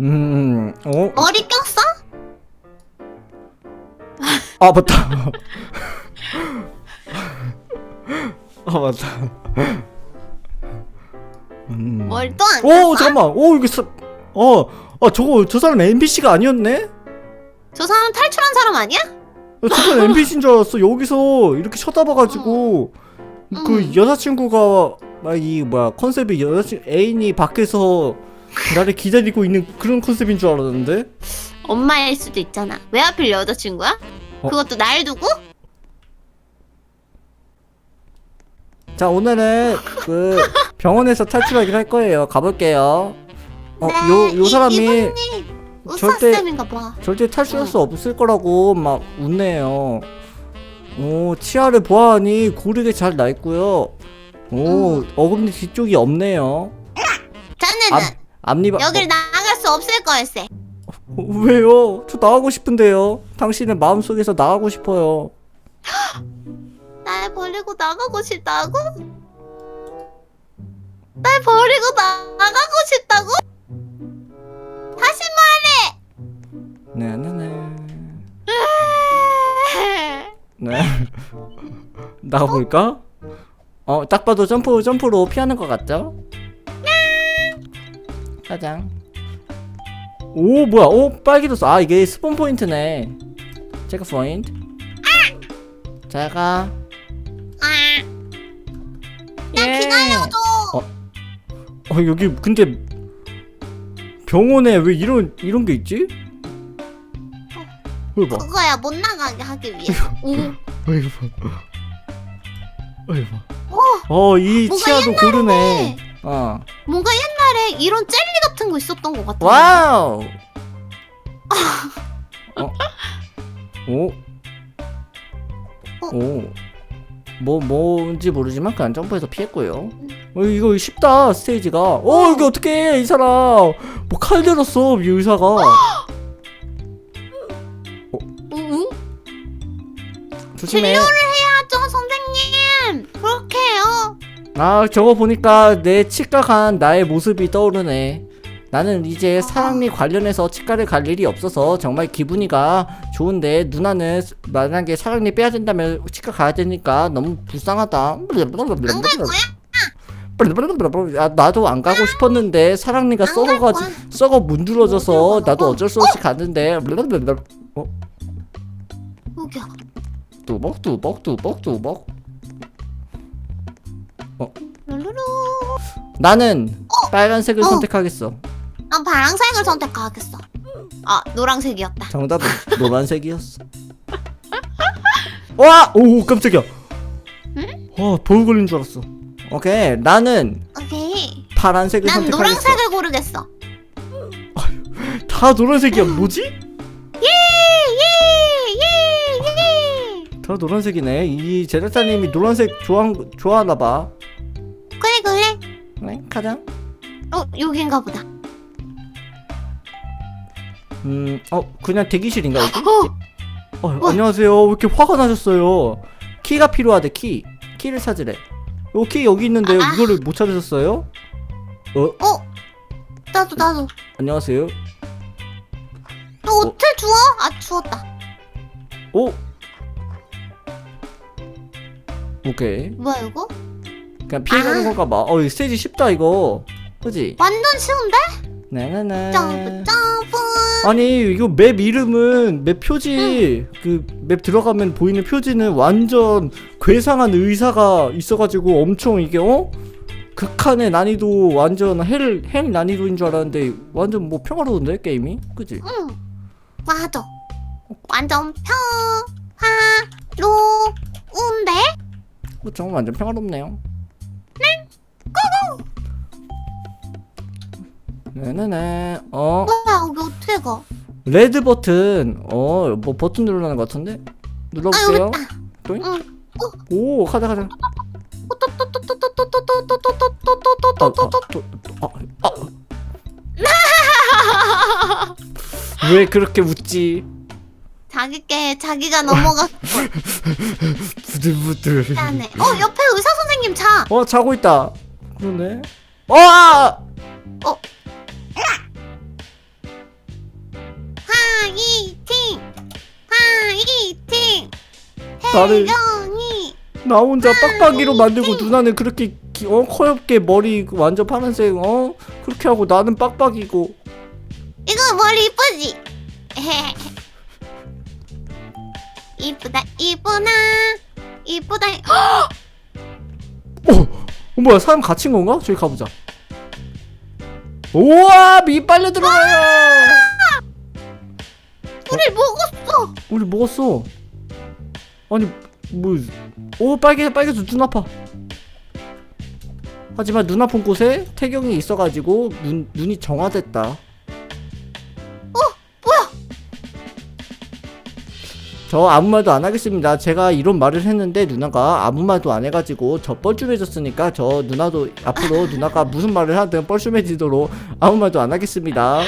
음, 어? 머리 꼈어? 아, 맞다. 아, 맞다. 음. 머리도 안 오, 꼈어? 잠깐만. 오, 이게 사... 어, 아, 저거, 저 사람 NPC가 아니었네? 저 사람 탈출한 사람 아니야? 나저 사람 NPC인 줄 알았어. 여기서 이렇게 쳐다봐가지고, 그 음. 여자친구가, 막 이, 뭐야, 컨셉이 여자친 애인이 밖에서 나를 기다리고 있는 그런 컨셉인 줄 알았는데? 엄마일 수도 있잖아. 왜 하필 여자친구야? 어? 그것도 날 두고? 자, 오늘은 그 병원에서 탈출하기로 할 거예요. 가볼게요. 어, 네, 요, 요 이- 사람이 이분이 절대- 우사쌤인가 봐. 절대 탈출할 수 없을 거라고 막 웃네요. 오, 치아를 보아하니 고르게 잘 나 있고요. 오, 음. 어금니 뒤쪽이 없네요. 자네는 앞, 앞니바. 여길 나갈 수 없을 걸세. 어, 왜요? 저 나가고 싶은데요. 당신의 마음속에서 나가고 싶어요. 날 버리고 나가고 싶다고? 날 버리고 나가고 싶다고? 다시 네, 네, 네. 말해. 네. 나가볼까? 어, 딱 봐도 점프, 점프로 피하는 것 같죠? 가장. 오, 뭐야? 오, 빨개졌어. 아, 이게 스폰 포인트네. 체크 포인트. 잘 가. 아, 나 예. 기다려줘. 어, 여기 근데 병원에 왜 이런 이런 게 있지? 이거 봐. 그거야 못 나가게 하기 위해. 오, 이거 봐. 이거 봐. 어, 어, 이 뭔가 치아도 고르네. 어. 뭔가 옛날에 이런 젤리 같은 거 있었던 것 같아. 와우. 어? 오? 어? 오. 뭐 뭔지 모르지만 그냥 점프해서 피했고요. 어, 이거 쉽다 스테이지가. 어 이게 어떻게 이 사람 뭐 칼 들었어 이 의사가. 응? 조심해. 진료를 해야 아 저거 보니까 내 치과 간 나의 모습이 떠오르네. 나는 이제 사랑니 관련해서 치과를 갈 일이 없어서 정말 기분이가 좋은데 누나는 만약에 사랑니 빼야 된다면 치과 가야 되니까 너무 불쌍하다. 안 갈 거야? 아, 나도 안 가고 싶었는데 사랑니가 안갈 썩어가지 거야? 썩어 문드러져서 어디로 가? 나도 어쩔 수 없이 갔는데 여기야. 뚜벅 뚜벅 뚜벅 뚜벅 룰루루. 나는 빨간색을 어. 선택하겠어. 난 파란색을 선택하겠어. 아 노란색이었다. 정답은 노란색이었어. 와! 오 깜짝이야. 와 버그 걸린 줄 알았어. 오케이 나는 오케이. 파란색을 난 선택하겠어. 노란색을 고르겠어. 다 노란색이야. 뭐지? 예예예예 다 노란색이네. 이 제작자님이 노란색 좋아 좋아하나 봐. 네 가장. 어 여긴가 보다. 음, 어 그냥 대기실인가 여기? 어 어, 안녕하세요. 왜 이렇게 화가 나셨어요? 키가 필요하대 키. 키를 찾으래. 요키 여기 있는데 아. 이거를 못 찾으셨어요? 어 어. 나도 나도. 안녕하세요. 너 호텔 주워? 아 주웠다. 오. 오케이. 뭐야 이거? 그냥 피해가는 아. 건가 봐. 어, 이 스테이지 쉽다 이거. 그지? 완전 쉬운데? 네네네. 점프 점프. 아니 이거 맵 이름은 맵 표지 그 맵 들어가면 보이는 표지는 완전 괴상한 의사가 있어가지고 엄청 이게 어 극한의 난이도 완전 헬 헬 난이도인 줄 알았는데 완전 뭐 평화로운데 게임이 그지? 응. 맞아. 완전 평화로운데? 그쵸 완전 평화롭네요. 네네네. 어 뭐야 여기 어떻게 가? 레드 버튼 어 뭐 버튼 누르라는 것 같은데 아 눌러볼게요. 여기. 또잉? 응. 오 가자 가자. 아, 아, 아, 아. 왜 그렇게 웃지? 자기께 자기가 넘어가 부들부들. 미안해. 어 옆에 의사 선생님 자. 어 자고 있다. 그러네. 어! 아! 파이팅! 나를- 혜정이 나 혼자 빡빡이로 만들고 누나는 그렇게 기- 어 커엽게 머리 완전 파란색 어 그렇게 하고 나는 빡빡이고 이거 머리 이쁘지? 이쁘다 이쁘나 이쁘다 헉! 어, 뭐야 사람 갇힌 건가? 저기 가보자 우와 미 빨려 들어가요 우리 먹었어. 우리 먹었어. 아니 뭐 오 빨개 빨개져 눈 아파. 하지만 눈 아픈 곳에 태경이 있어가지고 눈, 눈이 정화됐다. 뭐야? 저 아무 말도 안 하겠습니다. 제가 이런 말을 했는데 누나가 아무 말도 안 해가지고 저 뻘쭘해졌으니까 저 누나도 앞으로 누나가 무슨 말을 하든 뻘쭘해지도록 아무 말도 안 하겠습니다.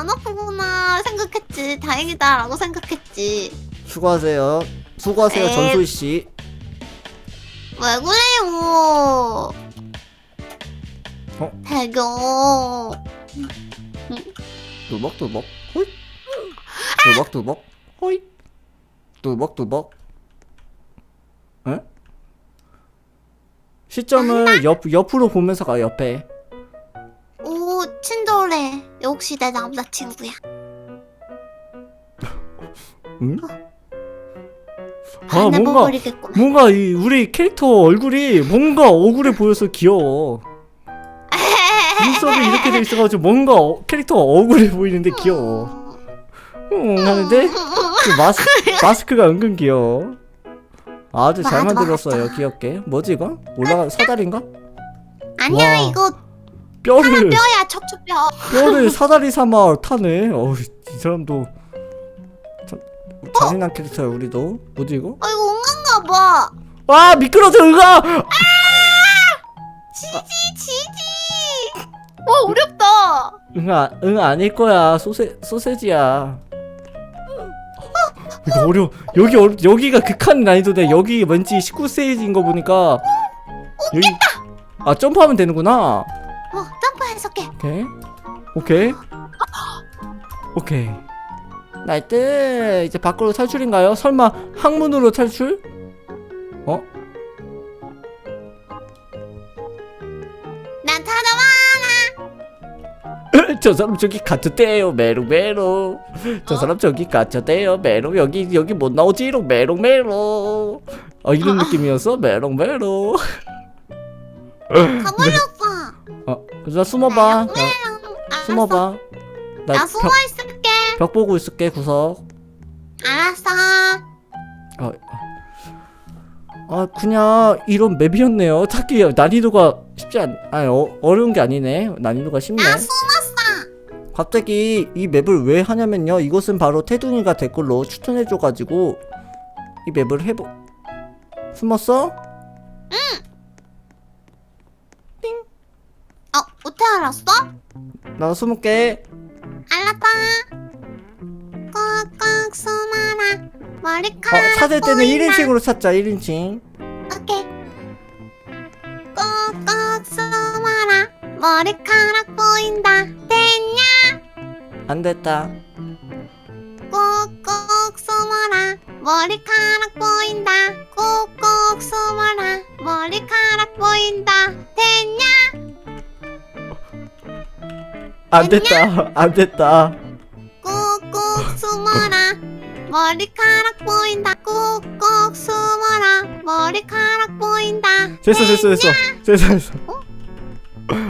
안 아프구나 생각했지 다행이다라고 생각했지 수고하세요. 수고하세요 에. 전소희 씨. 왜 그래요 어? 태경 뚜벅뚜벅 호잇. 뚜벅뚜벅 호잇. 뚜벅뚜벅. 에? 시점을 옆 옆으로 보면서 가 옆에. 역시 내 남자친구야 응? 아안 뭔가 해버리겠구만 뭔가 이 우리 캐릭터 얼굴이 뭔가 억울해 보여서 귀여워. 눈썹이 이렇게 돼 있어가지고 뭔가 어- 캐릭터가 억울해 보이는데 귀여워. 응 하는데 그 마스 마스크가 은근 귀여워. 아주 잘 맞아, 만들었어요 맞아. 귀엽게. 뭐지 이거? 올라가 사다리인가? 아니야 와. 이거 뼈를 뼈야 척추뼈 뼈를 사다리 삼아 타네. 어우 이 사람도 참 잔인한 캐릭터야 우리도. 뭐지 이거? 아 이거 응한가 봐 와 미끄러져 응아! 지지 지지 와 어렵다 응아 응 아닐 거야 소세 소세지야. 이거 어려 여기 어려 여기가 극한 난이도인데 여기 왠지 19세이지인 거 보니까 여기 아 점프하면 되는구나. 어깨 오케이. 오케이. 오케이. 나이트 이제 밖으로 탈출인가요? 설마 항문으로 탈출? 어? 난 찾아와 저 사람 저기 갇혔대요. 메롱 메롱. 저 사람 저기 갇혔대요. 메롱 여기 여기 못 나오지롱. 메롱 메롱. 어 이런 느낌이었어? 메롱 메롱. 가버렸어 어나 숨어봐. 나 메롱 숨어봐. 나 나 숨어 벽, 있을게. 벽 보고 있을게 구석. 알았어. 아, 아. 그냥 이런 맵이었네요. 찾기 난이도가 쉽지 않 아니 어, 어려운 게 아니네. 난이도가 쉽네. 나 숨었어. 갑자기 이 맵을 왜 하냐면요. 이것은 바로 태둥이가 댓글로 추천해줘가지고 이 맵을 해보 숨었어? 어 어떻게 알았어? 나 숨을게. 알았다. 꽉꽉 숨어라. 어, 머리카락 찾을 때는 보인다. 1인칭으로 찾자 1인칭. 오케이. 꽉꽉 숨어라. 머리카락 보인다. 됐냐? 안 됐다. 꾹꾹 숨어라. 머리카락 보인다. 꾹꾹 숨어라. 머리카락 보인다 안 됐다. 안 됐다. 꾹꾹 숨어라. 머리카락 보인다. 꾹꾹 숨어라. 머리카락 보인다. 됐어 됐어 됐어. 됐어 됐어?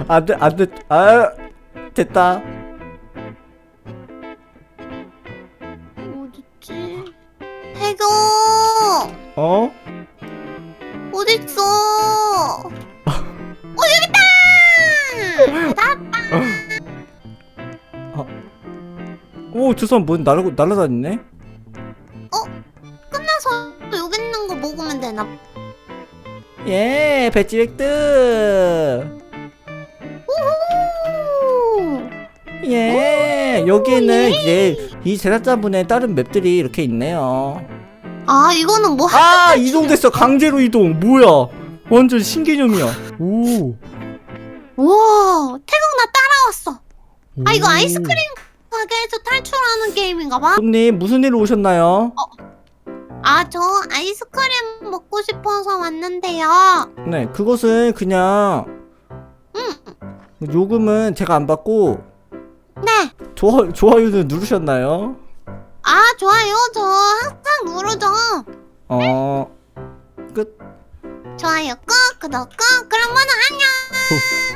안 돼 안돼. 아 됐다 사람 뭐 날아 날아다니네? 끝나서 여기 있는 거 먹으면 되나? 예 배지 획득. 오 예 여기에는 이제 이 제작자분의 다른 맵들이 이렇게 있네요. 아 이거는 뭐아 이동됐어. 강제로 이동. 뭐야? 완전 신개념이야. 오. 우와 태국 나 따라왔어. 아 이거 오. 아이스크림 가게 가게에서 탈출하는 게임인가봐. 손님 무슨 일로 오셨나요? 아, 저 아이스크림 먹고 싶어서 왔는데요. 네, 그것은 그냥 요금은 제가 안 받고 네. 좋아 좋아요는 누르셨나요? 아, 좋아요. 저 항상 누르죠. 어, 끝. 좋아요 꾹, 구독 꾹. 그러면 안녕.